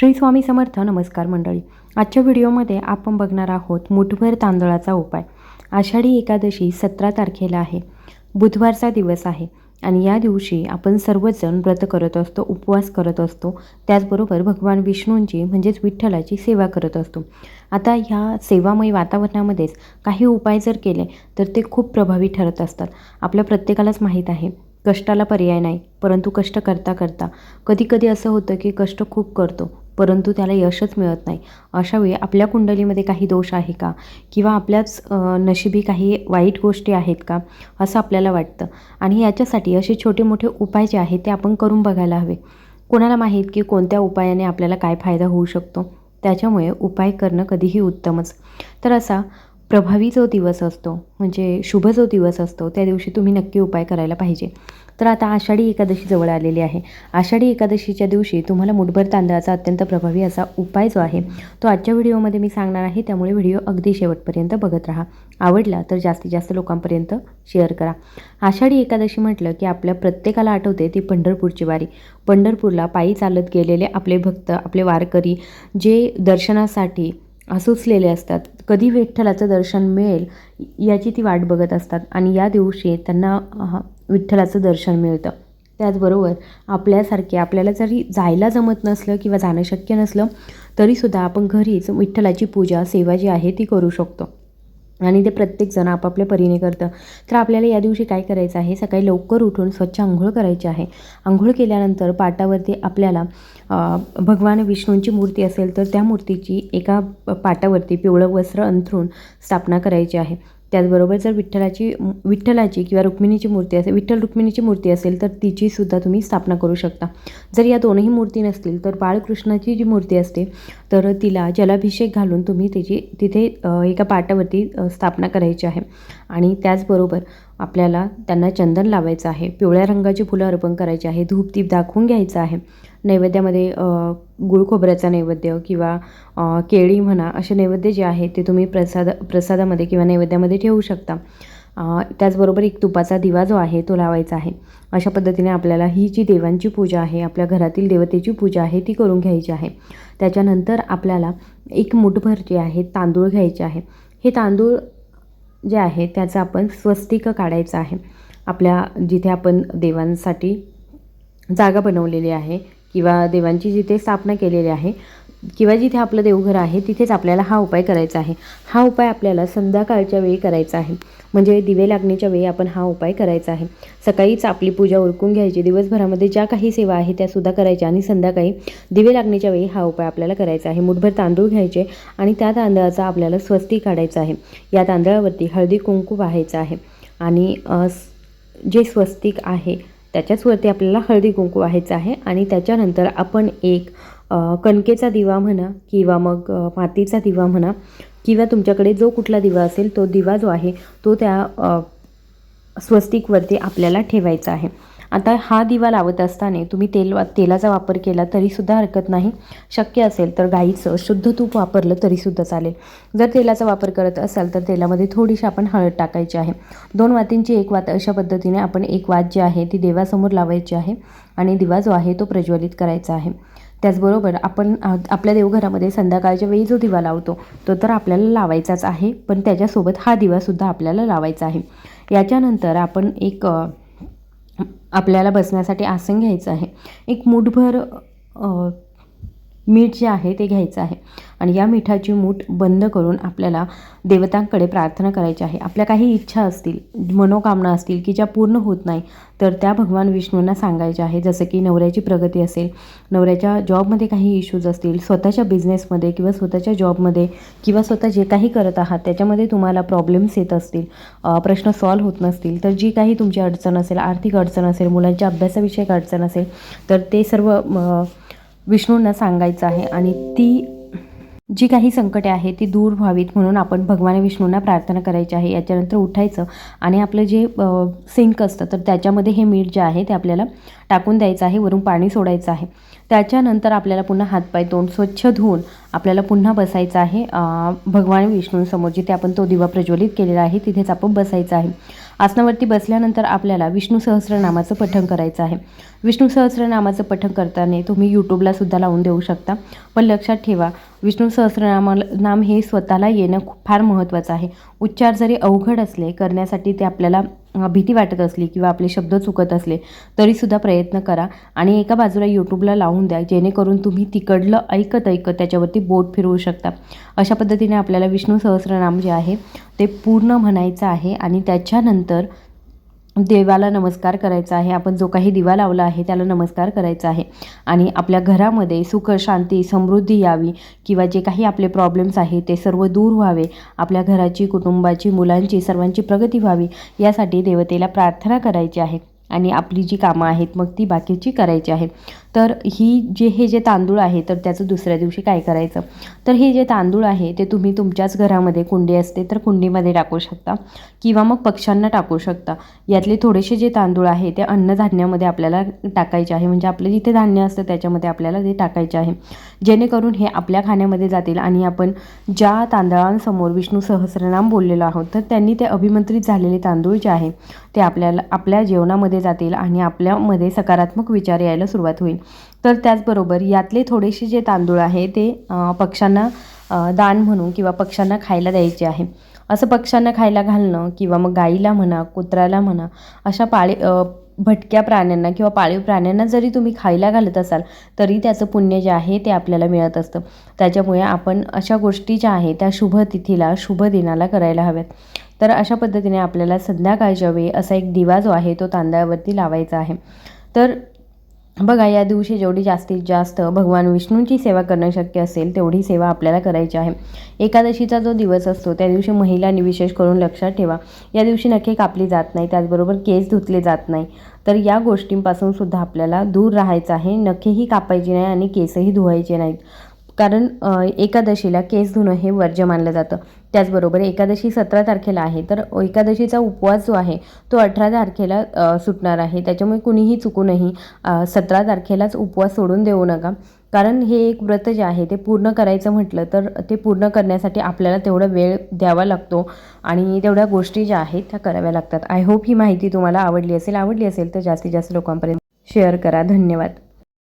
श्री स्वामी समर्थ नमस्कार मंडळी. आजच्या व्हिडिओमध्ये आपण बघणार आहोत मुठभर तांदळाचा उपाय. आषाढी एकादशी सतरा तारखेला आहे. बुधवारचा दिवस आहे आणि या दिवशी आपण सर्वजण व्रत करत असतो उपवास करत असतो. त्याचबरोबर भगवान विष्णूंची म्हणजेच विठ्ठलाची सेवा करत असतो. आता ह्या सेवामय वातावरणामध्येच काही उपाय जर केले तर ते खूप प्रभावी ठरत असतात. आपल्या प्रत्येकालाच माहीत आहे कष्टाला पर्याय नाही परंतु कष्ट करता करता कधीकधी असं होतं की कष्ट खूप करतो. परंतु त्याला यशच मिळत नाही. अशा वेळी आपल्या कुंडलीमध्ये काही दोष आहे का? किंवा आपल्याच नशिबी काही वाईट गोष्टी आहेत का? असं आपल्याला वाटतं. आणि याच्यासाठी असे छोटे मोठे उपाय जे आहेत ते आपण करून बघायला हवे. कोणाला माहीत की कोणत्या उपायाने आपल्याला काय फायदा होऊ शकतो? त्याच्यामुळे उपाय करणं कधीही उत्तमच. तर असा प्रभावी जो दिवस असतो म्हणजे शुभ जो दिवस असतो त्या दिवशी तुम्ही नक्की उपाय करायला पाहिजे. तर आता आषाढी एकादशी जवळ आलेली आहे. आषाढी एकादशीच्या दिवशी तुम्हाला मुठभर तांदळाचा अत्यंत प्रभावी असा उपाय जो आहे तो आजच्या व्हिडिओमध्ये मी सांगणार आहे. त्यामुळे व्हिडिओ अगदी शेवटपर्यंत बघत राहा. आवडला तर जास्तीत जास्त लोकांपर्यंत शेअर करा. आषाढी एकादशी म्हटलं की आपल्या प्रत्येकाला आठवते ती पंढरपूरची वारी. पंढरपूरला पायी चालत गेलेले आपले भक्त आपले वारकरी जे दर्शनासाठी सुचलेले असतात कधी विठ्ठलाचं दर्शन मिळेल याची ती वाट बघत असतात आणि या दिवशी त्यांना विठ्ठलाचं दर्शन मिळतं. त्याचबरोबर आपल्यासारखे आपल्याला जरी जायला जमत नसलं किंवा जाणं शक्य नसलं तरीसुद्धा आपण घरीच विठ्ठलाची पूजा सेवा जी आहे ती करू शकतो. आणि ते प्रत्येकजण आपापल्या परीने करतं. तर आपल्याला या दिवशी काय करायचं आहे? सकाळी लवकर उठून स्वच्छ आंघोळ करायची आहे. आंघोळ केल्यानंतर पाटावरती आपल्याला भगवान विष्णूंची मूर्ती असेल तर त्या मूर्तीची एका पाटावरती पिवळं वस्त्र अंथरून स्थापना करायची आहे. त्याचबरोबर जर विठ्ठलाची विठ्ठलाची किंवा रुक्मिणीची मूर्ती असेल विठ्ठल रुक्मिणीची मूर्ती असेल तर तिची सुद्धा तुम्ही स्थापना करू शकता. जर या दोनही मूर्ती नसतील तर बाळकृष्णाची जी मूर्ती असते तर तिला जलाभिषेक घालून तुम्ही त्याची तिथे एका पाटावरती स्थापना करायची आहे. आणि त्याचबरोबर आपल्याला त्यांना चंदन लावायचं आहे पिवळ्या रंगाची फुलं अर्पण करायची आहे धूपदीप दाखवून घ्यायचं आहे. नैवेद्यामध्ये गुळ खोबऱ्याचा नैवेद्य किंवा केळी म्हणा असे नैवेद्य जे आहे ते तुम्ही प्रसाद प्रसादामध्ये किंवा नैवेद्यामध्ये ठेवू शकता. त्याचबरोबर एक तुपाचा दिवा जो आहे तो लावायचा आहे. अशा पद्धतीने आपल्याला ही जी देवांची पूजा आहे आपल्या घरातील देवतेची पूजा आहे ती करून घ्यायची आहे. त्याच्यानंतर आपल्याला एक मुठभर जे आहे तांदूळ घ्यायचे आहे. हे तांदूळ जे आहे त्याचं आपण स्वस्तिकं काढायचं आहे. आपल्या जिथे आपण देवांसाठी जागा बनवलेली आहे किंवा देवांची जिथे स्थापना केलेली आहे किंवा जिथे आपलं देवघर आहे तिथेच आपल्याला हा उपाय करायचा आहे. हा उपाय आपल्याला संध्याकाळच्या वेळी करायचा आहे. म्हणजे दिवे लागण्याच्या वेळी आपण हा उपाय करायचा आहे. सकाळीच आपली पूजा ओळखून घ्यायची. दिवसभरामध्ये ज्या काही सेवा आहे त्या सुद्धा करायच्या आणि संध्याकाळी दिवे लागण्याच्या वेळी हा उपाय आपल्याला करायचा आहे. मुठभर तांदूळ घ्यायचे आणि त्या तांदळाचा आपल्याला स्वस्ती काढायचा आहे. या तांदळावरती हळदी कुंकू वाहायचं आहे आणि जे स्वस्तिक आहे त्याच्याचवरती आपल्याला हळदी कुंकू व्हायचं आहे आणि त्याच्यानंतर आपण एक कणकेचा दिवा म्हणा किंवा मग मातीचा दिवा म्हणा किंवा तुमच्याकडे जो कुठला दिवा असेल तो दिवा जो आहे तो त्या स्वस्तिकवरती आपल्याला ठेवायचा आहे. आता हा दिवा लावत असताना तुम्ही तेल वा तेलाचा वापर केला तरीसुद्धा हरकत नाही. शक्य असेल तर गाईचं शुद्ध तूप वापरलं तरीसुद्धा चालेल. जर तेलाचा वापर करत असाल तर तेलामध्ये थोडीशी आपण हळद टाकायची आहे. दोन वातींची एक वात अशा पद्धतीने आपण एक वात जी आहे ती देवासमोर लावायची आहे आणि दिवा जो आहे तो प्रज्वलित करायचा आहे. त्याचबरोबर आपण आपल्या देवघरामध्ये संध्याकाळच्या वेळी जो दिवा लावतो तो तर आपल्याला लावायचाच आहे पण त्याच्यासोबत हा दिवासुद्धा आपल्याला लावायचा आहे. याच्यानंतर आपण एक आपल्याला बसण्यासाठी आसन घ्यायचं आहे. एक मूठभर मीठ जे आहे ते घ्यायचं आहे. आणि या मिठाची मूठ बंद करून आपल्याला देवतांकडे प्रार्थना करायची आहे. आपल्या काही इच्छा असतील मनोकामना असतील की ज्या पूर्ण होत नाही तर त्या भगवान विष्णूंना सांगायच्या आहे. जसं की नवऱ्याची प्रगती असेल नवऱ्याच्या जॉबमध्ये काही इश्यूज असतील स्वतःच्या बिझनेसमध्ये किंवा स्वतःच्या जॉबमध्ये किंवा स्वतः जे काही करत आहात त्याच्यामध्ये तुम्हाला प्रॉब्लेम्स येत असतील प्रश्न सॉल्व्ह होत नसतील तर जी काही तुमची अडचण असेल आर्थिक अडचण असेल मुलांच्या अभ्यासाविषयक अडचण असेल तर ते सर्व म, विष्णूंना सांगायचं आहे आणि ती जी काही संकटे आहेत ती दूर व्हावीत म्हणून आपण भगवान विष्णूंना प्रार्थना करायची आहे. याच्यानंतर उठायचं आणि आपलं जे सिंक असतं तर त्याच्यामध्ये हे मीठ जे आहे ते आपल्याला टाकून द्यायचं आहे. वरून पाणी सोडायचं आहे. त्याच्यानंतर आपल्याला पुन्हा हातपाय तोंड स्वच्छ धुवून आपल्याला पुन्हा बसायचं आहे. भगवान विष्णूंसमोर जिथे आपण तो दिवा प्रज्वलित केलेला आहे तिथेच आपण बसायचं आहे. आसनावरती बसल्यानंतर आपल्याला विष्णू सहस्रनामाचं पठण करायचं आहे. विष्णू सहस्रनामाचं पठण करताना तुम्ही यूट्यूबला सुद्धा लावून देऊ शकता. पण लक्षात ठेवा विष्णू सहस्रनामा नाम हे स्वतःला येणं खूप फार महत्त्वाचं आहे. उच्चार जरी अवघड असले करण्यासाठी ते आपल्याला भीती वाटत असली किंवा आपले शब्द चुकत असले तरीसुद्धा प्रयत्न करा आणि एका बाजूला यूट्यूबला लावून द्या जेणेकरून तुम्ही तिकडलं ऐकत ऐकत त्याच्यावरती बोट फिरवू शकता. अशा पद्धतीने आपल्याला विष्णू सहस्रनाम जे आहे ते पूर्ण म्हणायचं आहे आणि त्याच्यानंतर देवाला नमस्कार करायचा आहे. आपण जो काही दिवा लावला आहे त्याला नमस्कार करायचा आहे. आणि आपल्या घरामध्ये सुख शांती समृद्धी यावी किंवा जे काही आपले प्रॉब्लेम्स आहेत ते सर्व दूर व्हावे. आपल्या घराची कुटुंबाची मुलांची सर्वांची प्रगती व्हावी यासाठी देवतेला प्रार्थना करायची आहे. आणि आपली जी कामं आहेत मग ती बाकीची करायची आहे. तर ही जे हे जे तांदूळ आहे तर त्याचं दुसऱ्या दिवशी काय करायचं? तर हे जे तांदूळ आहे ते तुम्ही तुमच्याच घरामध्ये कुंडी असते तर कुंडीमध्ये टाकू शकता किंवा मग पक्ष्यांना टाकू शकता. यातले थोडेसे जे तांदूळ आहे ते अन्नधान्यामध्ये आपल्याला टाकायचे आहे. म्हणजे आपलं जिथे धान्य असतं त्याच्यामध्ये आपल्याला ते टाकायचे आहे. जेणेकरून हे आपल्या खाण्यामध्ये जातील आणि आपण ज्या तांदळांसमोर विष्णू सहस्रनाम बोललेलो आहोत तर त्यांनी ते अभिमंत्रित झालेले तांदूळ जे आहे ते आपल्याला आपल्या जेवणामध्ये जातील आणि आपल्यामध्ये सकारात्मक विचार यायला सुरुवात होईल. तर त्याचबरोबर यातले थोडेसे जे तांदूळ आहे ते पक्ष्यांना दान म्हणून किंवा पक्ष्यांना खायला द्यायचे आहे. असं पक्ष्यांना खायला घालणं किंवा मग गाईला म्हणा कुत्र्याला म्हणा अशा पाळी भटक्या प्राण्यांना किंवा पाळीव प्राण्यांना जरी तुम्ही खायला घालत असाल तरी त्याचं पुण्य जे आहे ते आपल्याला मिळत असतं. त्याच्यामुळे आपण अशा गोष्टी ज्या आहे त्या शुभ तिथीला शुभ दिनाला करायला हव्यात. तर अशा पद्धतीने आपल्याला संध्याकाळच्या वेळी असा एक दिवा जो आहे तो तांदळावरती लावायचा आहे. तर बघा या दिवशी जेवढी जास्तीत जास्त भगवान विष्णूंची सेवा करणं शक्य असेल तेवढी सेवा आपल्याला करायची आहे. एकादशीचा जो दिवस असतो त्या दिवशी महिलांनी विशेष करून लक्षात ठेवा या दिवशी नखे कापली जात नाही त्याचबरोबर केस धुतले जात नाही. तर या गोष्टींपासून सुद्धा आपल्याला दूर राहायचं आहे. नखेही कापायची नाही आणि केसही धुवायचे नाहीत. कारण एकादशीला केस धुणं हे वर्ज्य मानलं जातं. त्याचबरोबर एकादशी सतरा तारखेला आहे तर एकादशीचा उपवास जो आहे तो अठरा तारखेला सुटणार आहे. त्याच्यामुळे कुणीही चुकूनही सतरा तारखेलाच उपवास सोडून देऊ नका. कारण हे एक व्रत जे आहे ते पूर्ण करायचं म्हटलं तर ते पूर्ण करण्यासाठी आपल्याला तेवढा वेळ द्यावा लागतो. आणि तेवढ्या गोष्टी ज्या आहेत त्या कराव्या लागतात. आय होप ही माहिती तुम्हाला आवडली असेल. आवडली असेल तर जास्तीत जास्त लोकांपर्यंत शेअर करा. धन्यवाद.